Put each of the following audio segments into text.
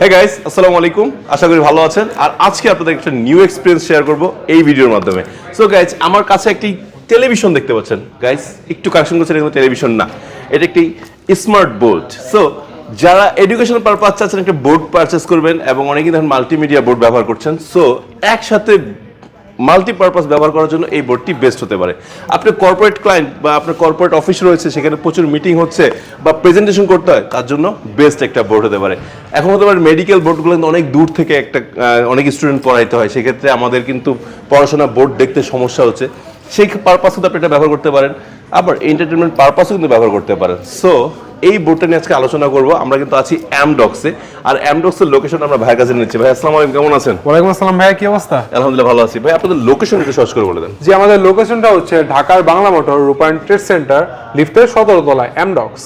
হ্যাঁ গাইস আসসালামু আলাইকুম। আশা করি ভালো আছেন। আর আজকে আপনাদের একটা নিউ এক্সপিরিয়েন্স শেয়ার করব এই ভিডিওর মাধ্যমে। সো গাইস আমার কাছে একটি টেলিভিশন দেখতে পাচ্ছেন। গাইস একটু কারেকশন করছেন এখানে টেলিভিশন না। এটা একটি স্মার্ট বোর্ড সো যারা এডুকেশন পারপাস চাচ্ছেন একটা বোর্ড পারচেস করবেন এবং অনেকেই ধরেন মাল্টিমিডিয়া বোর্ড ব্যবহার করছেন। সো একসাথে মাল্টিপারপাস ব্যবহার করার জন্য এই বোর্ডটি বেস্ট হতে পারে। আপনার কর্পোরেট ক্লায়েন্ট বা আপনার কর্পোরেট অফিস রয়েছে, সেখানে প্রচুর মিটিং হচ্ছে বা প্রেজেন্টেশন করতে হয়, তার জন্য বেস্ট একটা বোর্ড হতে পারে। এখন হতে পারে মেডিকেল বোর্ডগুলো কিন্তু অনেক দূর থেকে একটা অনেক স্টুডেন্ট পড়াইতে হয়। সেক্ষেত্রে আমাদের কিন্তু পড়াশোনা বোর্ড দেখতে সমস্যা হচ্ছে। সেই পারপাসও আপনি এটা ব্যবহার করতে পারেন। আবার এন্টারটেনমেন্ট পারপাসও কিন্তু ব্যবহার করতে পারেন। সো এই বোর্ডটা নিয়ে আজকে আলোচনা করব। আমরা কিন্তু আছি অ্যামডক্সে আর অ্যামডক্সের লোকেশন আমরা ভাইয়ের কাছে নিচ্ছি। ভাই আসসালামু আলাইকুম কেমন আছেন? ওয়ালাইকুম আসসালাম ভাইয়া কি অবস্থা? আলহামদুলিল্লাহ ভালো আছি। ভাই আপনাদের লোকেশন একটু সহজ করে বলে দেন। জি আমাদের লোকেশনটা হচ্ছে ঢাকার Bangla motor Rupayan trade centre লিফটের সতেরো তলায় এমডক্স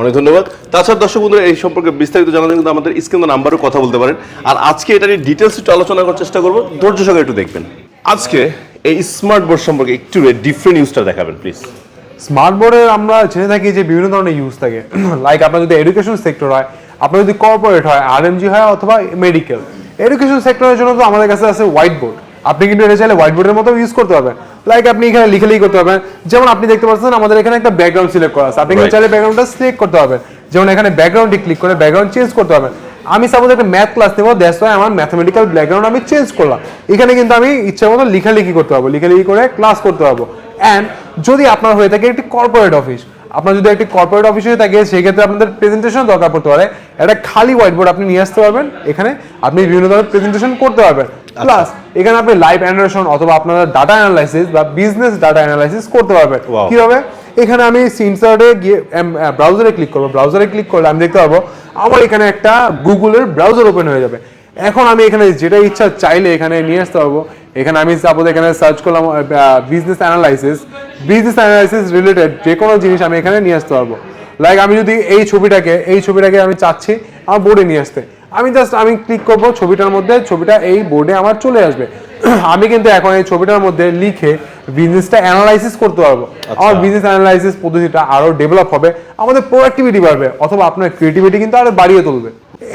অনেক ধন্যবাদ। তাছাড়া দর্শক বন্ধুরা এই সম্পর্কে বিস্তারিত জন্য কিন্তু আমাদের স্ক্রিন নাম্বারও কথা বলতে পারেন। আর আজকে এটা নিয়ে ডিটেলস একটু আলোচনা করার চেষ্টা করব। ধৈর্য সহকারে একটু দেখবেন। আজকে এই স্মার্ট বোর্ড সম্পর্কে একটু ডিফারেন্ট ইউজটা দেখাবেন প্লিজ স্মার্ট বোর্ডের আমরা জেনে থাকি যে বিভিন্ন ধরনের ইউজ থাকে। লাইক আপনার যদি এডুকেশন সেক্টর হয় আপনার যদি কর্পোরেট হয় আরএমজি হয় অথবা মেডিকেল এডুকেশন সেক্টরের জন্য তো আমাদের কাছে আছে হোয়াইট বোর্ড আপনি কিন্তু এটা চাইলে হোয়াইট বোর্ডের মতো ইউজ করতে পারবেন। লাইক আপনি এখানে লিখে করতে পারবেন। যেমন আপনি দেখতে পাচ্ছেন আমাদের এখানে একটা ব্যাকগ্রাউন্ড সিলেক্ট করা আছে। আপনি কিন্তু চাইলে ব্যাকগ্রাউন্ডটা সিলেক্ট করতে পারবেন। যেমন এখানে ব্যাকগ্রাউন্ডে ক্লিক করে ব্যাকগ্রাউন্ড চেঞ্জ করতে পারবেন। আমি সাপোজ একটা ম্যাথ ক্লাস নেব দ্যাটস ওয়াই আমার ম্যাথমেটিক্যাল ব্যাকগ্রাউন্ড আমি চেঞ্জ করলাম। এখানে কিন্তু আমি ইচ্ছা মতো লেখালেখি করতে পারব। লেখালেখি করে ক্লাস করতে পারব। অ্যান্ড যদি আপনার হয়ে থাকে একটি কর্পোরেট অফিস আপনার যদি একটি কর্পোরেট অফিস হয়ে থাকে সেক্ষেত্রে আপনাদের প্রেজেন্টেশন দরকার পড়তে পারে। একটা খালি হোয়াইট বোর্ড আপনি নিয়ে আসতে পারবেন এখানে আপনি বিভিন্ন ধরনের প্রেজেন্টেশন করতে পারবেন। প্লাস এখানে আপনি লাইভ অ্যানারেশন অথবা আপনার ডাটা অ্যানালাইসিস বা বিজনেস ডাটা অ্যানালাইসিস করতে পারবেন. কীভাবে? এখানে আমি সিনসার্টে গিয়ে ব্রাউজারে ক্লিক করব। ব্রাউজারে ক্লিক করলে আমি দেখতে পাবো আমার এখানে একটা গুগলের ব্রাউজার ওপেন হয়ে যাবে। এখন আমি এখানে যেটা ইচ্ছা চাইলে এখানে নিয়ে আসতে পারব। এখানে আমি সাপোজ এখানে সার্চ করলাম business analysis business analysis related যে কোনো জিনিস আমি এখানে নিয়ে আসতে পারব। লাইক আমি যদি এই ছবিটাকে এই ছবিটাকে আমি চাচ্ছি আমার বোর্ডে নিয়ে আসতে। আমি জাস্ট আমি ক্লিক করব ছবিটার মধ্যে ছবিটা এই বোর্ডে আমার চলে আসবে। আমি কিন্তু এখন এই ছবিটার মধ্যে লিখে বিজনেসটা অ্যানালাইসিস করতে পারব। আমার বিজনেস অ্যানালাইসিস পদ্ধতিটা আরও ডেভেলপ হবে আমাদের প্রোডাক্টিভিটি বাড়বে অথবা আপনার ক্রিয়েটিভিটি কিন্তু আরও বাড়িয়ে তুলবে।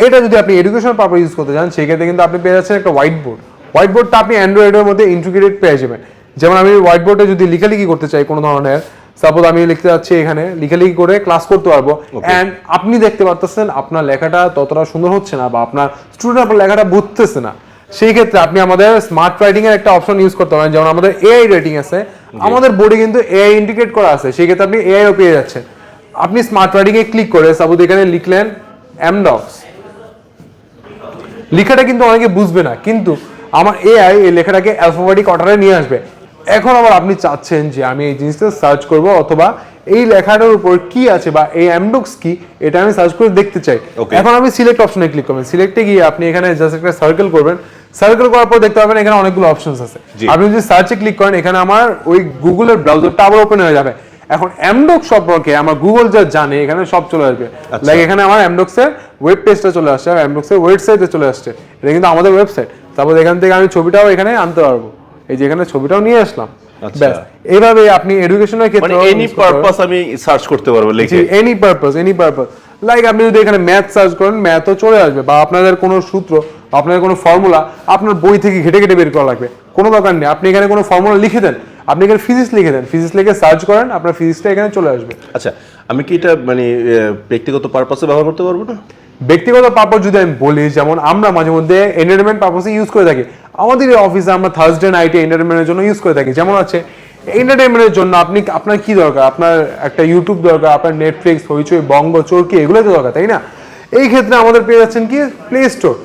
এটা যদি আপনি এডুকেশন পারপাস ইউজ করতে চান সেক্ষেত্রে কিন্তু আপনি পেয়ে যাচ্ছেন একটা হোয়াইট বোর্ড হোয়াইট বোর্ডটা আপনি অ্যান্ড্রয়েডের মধ্যে ইন্টিগ্রেটেড পেয়ে যাবেন। যেমন আমি হোয়াইট বোর্ডে যদি লেখালেখি করতে চাই কোনো ধরনের সাপোজ আমি লিখতে যাচ্ছি এখানে লেখালেখি করে ক্লাস করতে পারব। অ্যান্ড আপনি দেখতে পারতেছেন আপনার লেখাটা ততটা সুন্দর হচ্ছে না বা আপনার স্টুডেন্ট আপনার লেখাটা বুঝতেছে না। সেই ক্ষেত্রে আপনি আমাদের স্মার্ট রাইটিং এর একটা অপশন ইউজ করতে পারেন। যেমন আমাদের এআই রেটিং আছে। আমাদের বোর্ডে কিন্তু এআই ইন্ডিকেট করা আছে। সেই ক্ষেত্রে আপনি এআইও পেয়ে যাচ্ছেন। আপনি স্মার্ট রাইটিং এ ক্লিক করে সাপোজ এখানে লিখলেন এমডক্স লেখাটা কিন্তু অনেকে বুঝবে না। কিন্তু আমার এআই এই লেখাটাকে অ্যালফাবেটিক অর্ডারে নিয়ে আসবে। এখন আবার আপনি চাচ্ছেন যে আমি এই জিনিসটা সার্চ করব অথবা এই লেখাটার উপর কি আছে বা এই অ্যামডক্স কি এটা আমি সার্চ করে দেখতে চাই. এখন আমি সিলেক্ট অপশনে ক্লিক করবেন। সিলেক্টে গিয়ে আপনি এখানে জাস্ট একটা সার্কেল করবেন। সার্কেল করার পর দেখতে পাবেন এখানে অনেকগুলো অপশনস আছে। আপনি যদি সার্চে ক্লিক করেন এখানে আমার ওই গুগলের ব্রাউজারটা আবার ওপেন হয়ে যাবে। এখন অ্যামডক্স সম্পর্কে আমার গুগল যা জানে এখানে সব চলে আসবে। আচ্ছা। লাইক এখানে আমার অ্যামডক্সের ওয়েব পেজটা চলে আসছে আর অ্যামডক্সের ওয়েবসাইটে চলে আসছে। এটা কিন্তু আমাদের ওয়েবসাইট তারপর এখান থেকে আমি ছবিটাও এখানে আনতে পারব। এই যে এখানে ছবিটাও নিয়ে আসলাম। আচ্ছা। এইভাবে আপনি এডুকেশনের মানে ক্ষেত্রে এনি পারপাস আমি সার্চ করতে পারব লিখে। Any purpose any purpose like আপনি যদি এখানে ম্যাথ সার্চ করেন ম্যাথও চলে আসবে বা আপনাদের কোনো সূত্র আপনাদের কোনো ফর্মুলা আপনার বই থেকে ঘেটে ঘেটে বের করা লাগবে। কোনো দরকার নেই। আপনি এখানে কোনো ফর্মুলা লিখে দেন। আপনি এখানে ফিজিক্স লিখে দেন। ফিজিক্স লিখে সার্চ করেন আপনার ফিজিক্সটা এখানে চলে আসবে। আচ্ছা আমি কি এটা মানে ব্যক্তিগত পারপাসে ব্যবহার করতে পারব না? ব্যক্তিগত পারপাস যদি আমি বলি, যেমন আমরা মাঝে মধ্যে এন্টারটেনমেন্ট পারপাসে ইউজ করে থাকি। আমাদের এই অফিসে আমরা থার্সডে নাইটে এন্টারটেনমেন্টের জন্য ইউজ করে থাকি। যেমন আছে এন্টারটেনমেন্টের জন্য আপনি, আপনার কি দরকার? আপনার একটা ইউটিউব দরকার, আপনার নেটফ্লিক্স হইচই, বঙ্গ, চরকি এগুলো তো দরকার, তাই না? এই ক্ষেত্রে আমাদের পেয়ে যাচ্ছেন কি? প্লে স্টোর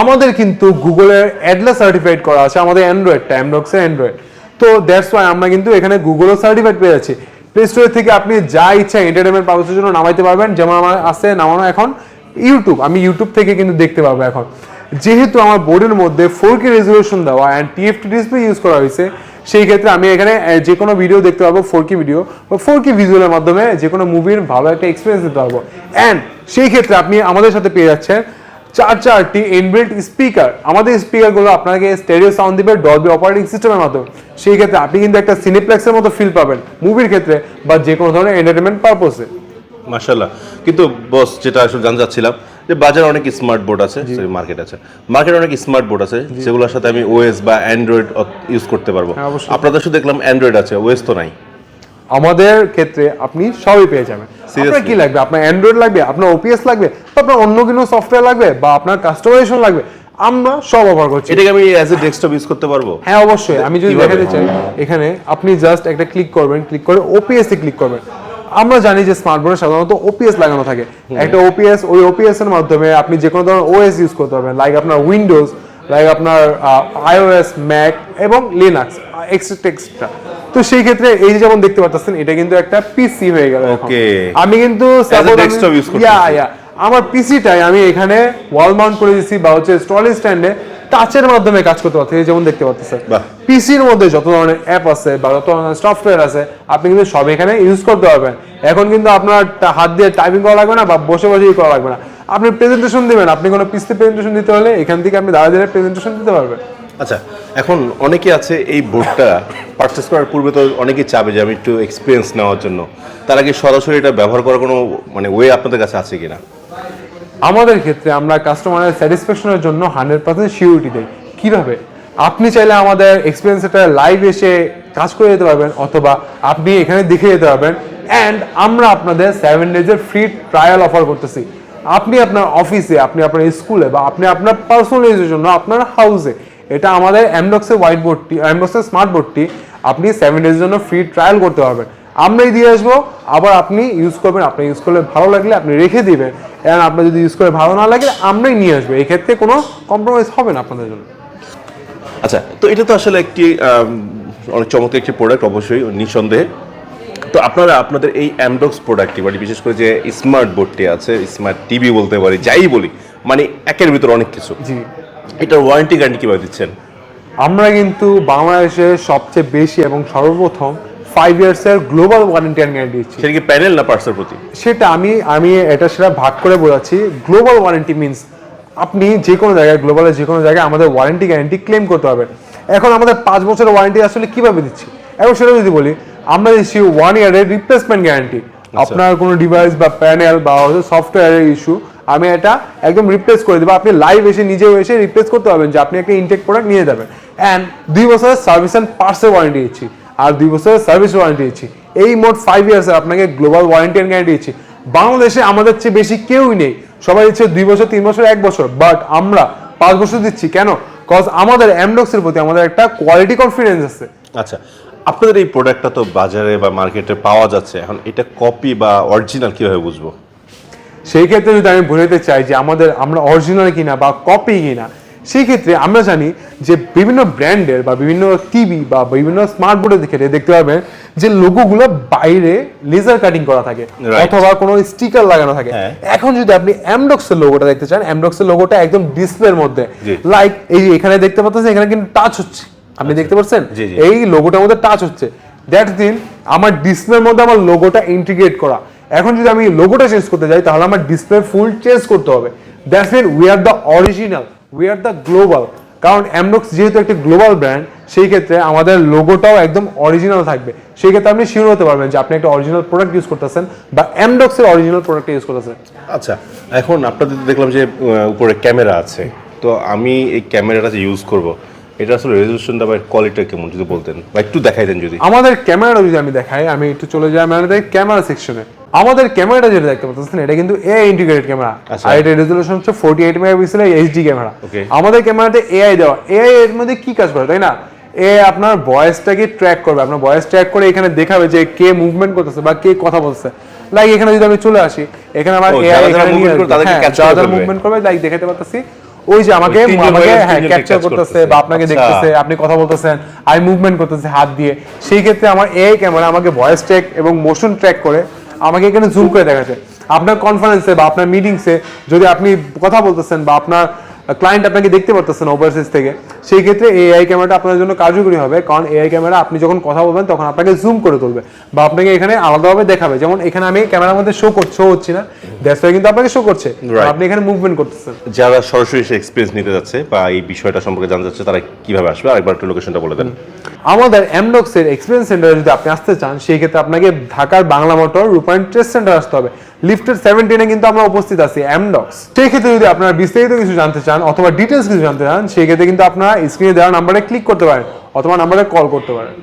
আমাদের কিন্তু গুগলের অ্যাডলা সার্টিফাইড করা আছে, আমাদের অ্যান্ড্রয়েডটা অ্যান্ড্রক্সের অ্যান্ড্রয়েড তো দ্যাটস ওয়াই আমরা কিন্তু এখানে গুগলও সার্টিফাইড পেয়ে যাচ্ছি। প্লে স্টোর থেকে আপনি যা ইচ্ছা এন্টারটেনমেন্ট পারপাসের জন্য নামাইতে পারবেন। যেমন আমার আছে, নামানো এখন ইউটিউব আমি ইউটিউব থেকে কিন্তু দেখতে পাবো এখন। যেহেতু আমার বোর্ডের মধ্যে ফোর কে রেজলিউশন দেওয়া অ্যান্ড টিএফটি ডিসপ্লে ইউজ করা হয়েছে, সেই ক্ষেত্রে আমি এখানে যে কোনো ভিডিও দেখতে পাবো ফোর কে ভিডিও বা ফোর কে ভিজুয়ালের মাধ্যমে যে কোনো মুভির ভালো একটা এক্সপিরিয়েন্স দিতে পারব। অ্যান্ড সেই ক্ষেত্রে আপনি আমাদের সাথে পেয়ে যাচ্ছেন চার চারটি ইনবিল্ট স্পিকার আমাদের স্পিকারগুলো আপনাকে স্টেরিও সাউন্ড দিবে ডলবি অপারেটিং সিস্টেমের মাধ্যমে। সেই ক্ষেত্রে আপনি কিন্তু একটা সিনেপ্লেক্সের মতো ফিল পাবেন মুভির ক্ষেত্রে বা যে কোনো ধরনের এন্টারটেনমেন্ট পারপোসে মাশাল্লাহ কিন্তু বস যেটা আসলে জানতে চাচ্ছিলাম যে বাজারে অনেক স্মার্ট বোর্ড আছে মার্কেট আছে। মার্কেটে অনেক স্মার্ট বোর্ড আছে যেগুলোর সাথে আমি ওএস বা অ্যান্ড্রয়েড ইউজ করতে পারব। হ্যাঁ, আপনাদের শুধু দেখলাম অ্যান্ড্রয়েড আছে ওএস তো নাই। আমাদের ক্ষেত্রে আপনি সবই পেয়ে যাবেন। আপনার কি লাগবে? আপনার অ্যান্ড্রয়েড লাগবে আপনার ওপিএস লাগবে আপনার অন্য কোনো সফটওয়্যার লাগবে বা আপনার কাস্টমাইজেশন লাগবে আমরা সব অফার করছি। এটাকে আমি অ্যাজ এ ডেস্কটপ ইউজ করতে পারব? হ্যাঁ অবশ্যই। আমি যদি দেখাতে চাই এখানে আপনি জাস্ট একটা ক্লিক করবেন ক্লিক করে ওপিএস এ ক্লিক করবেন। আমরা জানি যে স্মার্টফোনে সাধারণত ওপিএস লাগানো থাকে একটা ওপিএস ওই ওপিএস এর মাধ্যমে আপনি যে কোনো ধরনের ওএস ইউজ করতে পারবেন লাইক আপনার উইন্ডোজ লাইক আপনার আইওএস ম্যাক এবং লিনাক্স এক্সট্রা এক্সট্রা তো সেই ক্ষেত্রে এই যে যেমন দেখতে পাচ্ছেন এটা কিন্তু একটা পিসি হয়ে গেল। Okay. আমি কিন্তু। Yeah, yeah. আমার পিসিটাই আমি এখানে ওয়াল মাউন্ট করে দিচ্ছি বা হচ্ছে স্টলেজ স্ট্যান্ডে টাচের মাধ্যমে কাজ করতে এই যেমন দেখতে পাচ্ছেন। পিসির মধ্যে যত ধরনের অ্যাপ আছে বা যত ধরনের সফটওয়্যার আছে আপনি কিন্তু সব এখানে ইউজ করতে পারবেন। এখন কিন্তু আপনার হাত দিয়ে টাইপিং করা লাগবে না বা বসে বসেই করা লাগবে না। আপনি প্রেজেন্টেশন দিবেন আপনি কোনো পিসিতে প্রেজেন্টেশন দিতে হলে এখান থেকে আপনি দাঁড়িয়ে দাঁড়িয়ে প্রেজেন্টেশন দিতে পারবেন। আচ্ছা এখন অনেকে আছে এই বোর্ডটা পারচেস করার পূর্বে তো অনেকেই চাবে যে আমি একটু এক্সপিরিয়েন্স নেওয়ার জন্য। তার আগে সরাসরি এটা ব্যবহার করার কোনো মানে ওয়ে আপনাদের কাছে আছে কিনা? আমাদের ক্ষেত্রে আমরা কাস্টমারের স্যাটিসফ্যাকশনের জন্য হান্ড্রেড পার্সেন্ট সিউরিটি দেই। কীভাবে? আপনি চাইলে আমাদের এক্সপিরিয়েন্স এটা লাইভ এসে কাজ করে যেতে পারবেন অথবা আপনি এখানে দেখে যেতে পারবেন। অ্যান্ড আমরা আপনাদের সেভেন ডেজের ফ্রি ট্রায়াল অফার করতেছি। আপনি আপনার অফিসে আপনি আপনার স্কুলে বা আপনি আপনার পার্সোনাল ইউজের জন্য আপনার হাউসে এটা আমাদের অ্যামডক্সের হোয়াইট বোর্ডটি অ্যামডক্সের স্মার্ট বোর্ডটি আপনি সেভেন ডেজের জন্য ফ্রি ট্রায়াল করতে পারবেন। আমরাই দিয়ে আসব। আবার আপনি ইউজ করবেন আপনি ইউজ করলে ভালো লাগলে আপনি রেখে দিবেন। এবং আপনার যদি ইউজ করে ভালো না লাগে আমরাই নিয়ে আসব। এই ক্ষেত্রে কোনো কম্প্রোমাইজ হবে না আপনাদের জন্য। আচ্ছা তো এটা তো আসলে একটি অনেক চমৎকার একটি প্রোডাক্ট অবশ্যই নিঃসন্দেহে। তো আপনারা আপনাদের এই অ্যামডক্স প্রোডাক্টটি মানে বিশেষ করে যে স্মার্ট বোর্ডটি আছে স্মার্ট টিভি বলতে পারি যাই বলি মানে একের ভিতর অনেক কিছু। জি। এটার ওয়ারেন্টি গ্যারান্টি কীভাবে দিচ্ছেন? আমরা কিন্তু বাংলাদেশে সবচেয়ে বেশি এবং সর্বপ্রথম ফাইভ ইয়ার্সের গ্লোবাল ওয়ারেন্টি অ্যান্ড গ্যারান্টি দিচ্ছি। সেটা কি প্যানেল না পার্সের প্রতি? সেটা আমি আমি এটা সেটা ভাগ করে বোঝাচ্ছি। গ্লোবাল ওয়ারেন্টি মিনস আপনি যে কোনো জায়গায় গ্লোবালের যে কোনো জায়গায় আমাদের ওয়ারেন্টি গ্যারান্টি ক্লেম করতে পারবেন এখন আমাদের পাঁচ বছরের ওয়ারেন্টি আসলে কীভাবে দিচ্ছি? এখন সেটা যদি বলি আমরা দিচ্ছি ওয়ান ইয়ারের রিপ্লেসমেন্ট গ্যারান্টি আপনার কোনো ডিভাইস বা প্যানেল বা সফটওয়্যারের ইস্যু আমি এটা একদম রিপ্লেস করে দেবো। আপনি লাইভ এসে নিজেও এসে রিপ্লেস করতে পারবেন যে আপনি একটা ইনটেক প্রোডাক্ট নিয়ে যাবেন। অ্যান্ড দুই বছরের সার্ভিস অ্যান্ড পার্সের ওয়ারেন্টি দিচ্ছি। আর দুই বছরের সার্ভিস ওয়ারেন্টি দিচ্ছি। এই মোট ফাইভ ইয়ার্সের আপনাকে গ্লোবাল ওয়ারেন্টি অ্যান্ড গ্যারান্টি দিচ্ছি। বাংলাদেশে আমাদের চেয়ে বেশি কেউই নেই। সবাই দিচ্ছে দুই বছর তিন বছর এক বছর। বাট আমরা পাঁচ বছর দিচ্ছি। কেন? কজ আমাদের অ্যামডক্সের প্রতি আমাদের একটা কোয়ালিটি কনফিডেন্স আছে। আচ্ছা আপনাদের এই প্রোডাক্টটা তো বাজারে বা মার্কেটে পাওয়া যাচ্ছে। এখন এটা কপি বা অরিজিনাল কীভাবে বুঝব? সেই ক্ষেত্রে যদি আমি বোঝাতে চাই যে আমাদের আমরা অরিজিনাল কিনা বা কপি কিনা সেই ক্ষেত্রে আমরা জানি যে বিভিন্ন ব্র্যান্ডের বা বিভিন্ন টিভি বা বিভিন্ন স্মার্ট বোর্ডের দিকে দেখতে পাবেন যে লোগোগুলো বাইরে লেজার কাটিং করা থাকে. অথবা কোনো স্টিকার লাগানো থাকে। হ্যাঁ। এখন যদি আপনি অ্যামডক্সের লোগোটা দেখতে চান অ্যামডক্সের লোগোটা একদম ডিসপ্লের মধ্যে। লাইক এই এখানে দেখতে পাচ্ছেন এখানে কিন্তু টাচ হচ্ছে। আপনি দেখতে পাচ্ছেন? আচ্ছা। জি, জি। এই লোগোটার মধ্যে টাচ হচ্ছে। দ্যাটস দিন আমার ডিসপ্লের মধ্যে আমার লোগোটা ইন্টিগ্রেট করা। এখন যদি আমি লোগোটা চেঞ্জ করতে যাই তাহলে আমার ডিসপ্লে ফুল চেঞ্জ করতে হবে। That's mean we are the original we are the global কারণ অ্যামডক্স যেহেতু একটি গ্লোবাল ব্র্যান্ড সেই ক্ষেত্রে আমাদের লোগোটাও একদম অরিজিনাল থাকবে। সেই ক্ষেত্রে আপনি শিওর হতে পারবেন যে আপনি একটা অরিজিনাল প্রোডাক্ট ইউজ করতেছেন বা অ্যামডক্সের অরিজিনাল প্রোডাক্ট ইউজ করতেছেন। আচ্ছা এখন আপনাদের দেখলাম যে উপরে ক্যামেরা আছে। তো আমি এই ক্যামেরাটা যে ইউজ করব এটা আসলে রেজলিউশনটা বা কোয়ালিটিটা কেমন যদি বলতেন? বা একটু দেখাই দেন যদি। আমাদের ক্যামেরাটা যদি আমি দেখাই আমি একটু চলে যাই আমাদের ক্যামেরা সেকশনে আমাদের ক্যামেরাটা যেটা দেখতে পাচ্ছেন এটা কিন্তু এআই ইন্টিগ্রেটেড ক্যামেরা। আর এটা রেজলিউশন হচ্ছে 48 মেগাপিক্সেলের এইচডি ক্যামেরা আমাদের ক্যামেরাতে এআই দেওয়া। এআই এর মধ্যে কি কাজ করে তাই না? এ আপনার ভয়েসটাকে ট্র্যাক করবে? আপনার ভয়েস ট্র্যাক করে এখানে দেখাবে যে কে মুভমেন্ট করতেছে বা কে কথা বলছে লাইক এখানে যদি আমি চলে আসি এখানে আমার এআই এখানে তাদেরকে হ্যাঁ। মুভমেন্ট করবে। লাইক দেখাতে পারতেছি। ওই যে আমাকে আমাকে হ্যাঁ ক্যাপচার করতেছে করতেছে। বা আপনাকে আচ্ছা। দেখতেছে আপনি কথা বলতেছেন আই মুভমেন্ট করতেছে হাত দিয়ে। সেই ক্ষেত্রে আমার এআই ক্যামেরা আমাকে ভয়েস ট্র্যাক এবং মোশন ট্র্যাক করে। আমাকে এখানে জুম করে দেখাচ্ছে। আপনার কনফারেন্সে বা আপনার মিটিংসে যদি আপনি কথা বলতেছেন বা আপনার ক্লায়েন্ট আপনাকে দেখতে পারতেছেন ওভারসিজ থেকে। সেই ক্ষেত্রে এআই ক্যামেরাটা আপনার জন্য কার্যকরী হবে কারণ এআই ক্যামেরা আপনি যখন কথা বলবেন তখন আপনাকে জুম করে তুলবে বা আপনাকে এখানে আলাদাভাবে দেখাবে। যেমন এখানে আমি ক্যামেরার মধ্যে শো শো হচ্ছি না দ্যাটস কিন্তু আপনাকে শো করছে। আপনি এখানে মুভমেন্ট করতেছেন। যারা সরাসরি সে এক্সপিরিয়েন্স নিতে যাচ্ছে বা এই বিষয়টা সম্পর্কে জানতে যাচ্ছে তারা কীভাবে আসবে? আরেকবার একটু লোকেশনটা বলে দেন। আমাদের এমডক্সের এক্সপিরিয়েন্স সেন্টারে যদি আপনি আসতে চান সেই ক্ষেত্রে আপনাকে ঢাকার Bangla motor Rupayan test centre আসতে হবে। লিফটের সেভেন্টিনে কিন্তু আমরা উপস্থিত আছি অ্যামডক্স সেই ক্ষেত্রে যদি আপনারা বিস্তারিত কিছু জানতে চান অথবা ডিটেলস কিছু জানতে চান সেই ক্ষেত্রে কিন্তু আপনারা স্ক্রিনে দেওয়া নাম্বারে ক্লিক করতে পারেন অথবা নাম্বারে কল করতে পারেন।